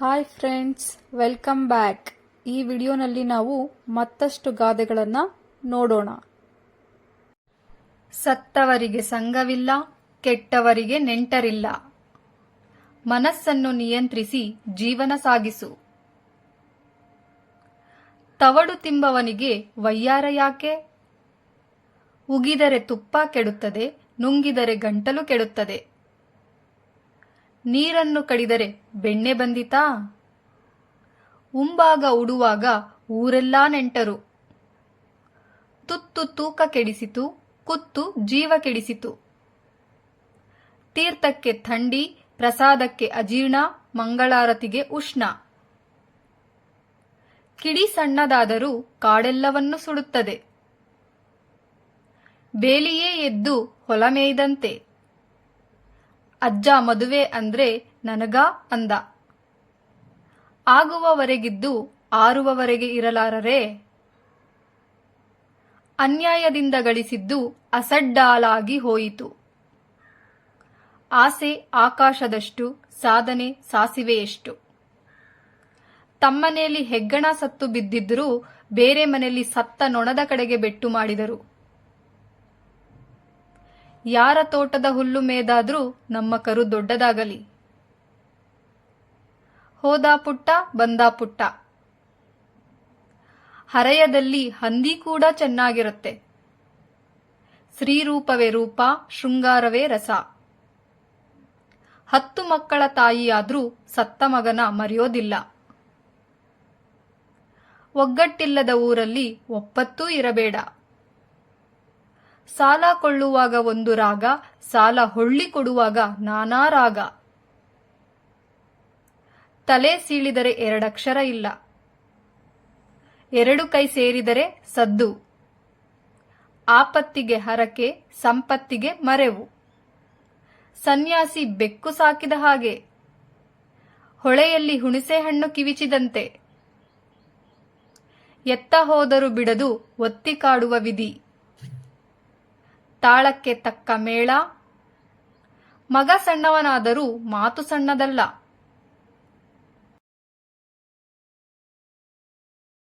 Hi friends welcome back ಈ ವಿಡಿಯೋನಲ್ಲಿ ನಾವು ಮತ್ತಷ್ಟು ಗಾದೆಗಳನ್ನು ನೋಡೋಣ. ಸತ್ತವರಿಗೆ ಸಂಘವಿಲ್ಲ, ಕೆಟ್ಟವರಿಗೆ ನೆಂಟರಿಲ್ಲ. ಮನಸ್ಸನ್ನು ನಿಯಂತ್ರಿಸಿ ಜೀವನ ಸಾಗಿಸು. ತವಡು ತಿಂಬವನಿಗೆ ವಯ್ಯಾರ ಯಾಕೆ? ಉಗಿದರೆ ತುಪ್ಪ ಕೆಡುತ್ತದೆ, ನುಂಗಿದರೆ ಗಂಟಲು ಕೆಡುತ್ತದೆ. ನೀರನ್ನು ಕಡಿದರೆ ಬೆಣ್ಣೆ ಬಂದಿತಾ? ಉಂಬಾಗ ಉಡುವಾಗ ಊರೆಲ್ಲಾ ನೆಂಟರು. ತುತ್ತು ತೂಕ ಕೆಡಿಸಿತು, ಕುತ್ತು ಜೀವ ಕೆಡಿಸಿತು. ತೀರ್ಥಕ್ಕೆ ಥಂಡಿ, ಪ್ರಸಾದಕ್ಕೆ ಅಜೀರ್ಣ, ಮಂಗಳಾರತಿಗೆ ಉಷ್ಣ. ಕಿಡಿ ಸಣ್ಣದಾದರೂ ಕಾಡೆಲ್ಲವನ್ನು ಸುಡುತ್ತದೆ. ಬೇಲಿಯೇ ಎದ್ದು ಹೊಲ ಮೇಯ್ದಂತೆ. ಅಜ್ಜ ಮದುವೆ ಅಂದ್ರೆ ನನಗ ಅಂದ. ಆಗುವವರೆಗಿದ್ದು ಆರುವವರೆಗೆ ಇರಲಾರರೆ? ಅನ್ಯಾಯದಿಂದ ಗಳಿಸಿದ್ದು ಅಸಡ್ಡಾಲಾಗಿ ಹೋಯಿತು. ಆಸೆ ಆಕಾಶದಷ್ಟು, ಸಾಧನೆ ಸಾಸಿವೆಯಷ್ಟು. ತಮ್ಮನೆಯಲ್ಲಿ ಹೆಗ್ಗಣ ಸತ್ತು ಬಿದ್ದಿದ್ದರೂ ಬೇರೆ ಮನೆಯಲ್ಲಿ ಸತ್ತ ನೊಣದ ಕಡೆಗೆ ಬೆಟ್ಟು ಮಾಡಿದರು. ಯಾರ ತೋಟದ ಹುಲ್ಲು ಮೇದಾದ್ರೂ ನಮ್ಮ ಕರು ದೊಡ್ಡದಾಗಲಿ. ಹೋದ ಪುಟ್ಟ, ಬಂದ ಪುಟ್ಟ. ಹರೆಯದಲ್ಲಿ ಹಂದಿ ಕೂಡ ಚೆನ್ನಾಗಿರುತ್ತೆ. ಸ್ತ್ರೀರೂಪವೇ ರೂಪ, ಶೃಂಗಾರವೇ ರಸ. ಹತ್ತು ಮಕ್ಕಳ ತಾಯಿಯಾದ್ರೂ ಸತ್ತ ಮಗನ ಮರೆಯೋದಿಲ್ಲ. ಒಗ್ಗಟ್ಟಿಲ್ಲದ ಊರಲ್ಲಿ ಒಪ್ಪತ್ತೂ ಇರಬೇಡ. ಸಾಲ ಕೊಳ್ಳುವಾಗ ಒಂದು ರಾಗ, ಸಾಲ ಹೊಳ್ಳಿ ಕೊಡುವಾಗ ನಾನಾ ರಾಗ. ತಲೆ ಸೀಳಿದರೆ ಎರಡಕ್ಷರ ಇಲ್ಲ. ಎರಡು ಕೈ ಸೇರಿದರೆ ಸದ್ದು. ಆಪತ್ತಿಗೆ ಹರಕೆ, ಸಂಪತ್ತಿಗೆ ಮರೆವು. ಸನ್ಯಾಸಿ ಬೆಕ್ಕು ಸಾಕಿದ ಹಾಗೆ. ಹೊಳೆಯಲ್ಲಿ ಹುಣಸೆ ಹಣ್ಣು ಕಿವಿಚಿದಂತೆ. ಎತ್ತ ಹೋದರೂ ಬಿಡದು ಒತ್ತಿ ಕಾಡುವ ವಿಧಿ. ತಾಳಕ್ಕೆ ತಕ್ಕ ಮೇಳ. ಮಗ ಸಣ್ಣವನಾದರೂ ಮಾತು ಸಣ್ಣದಲ್ಲ.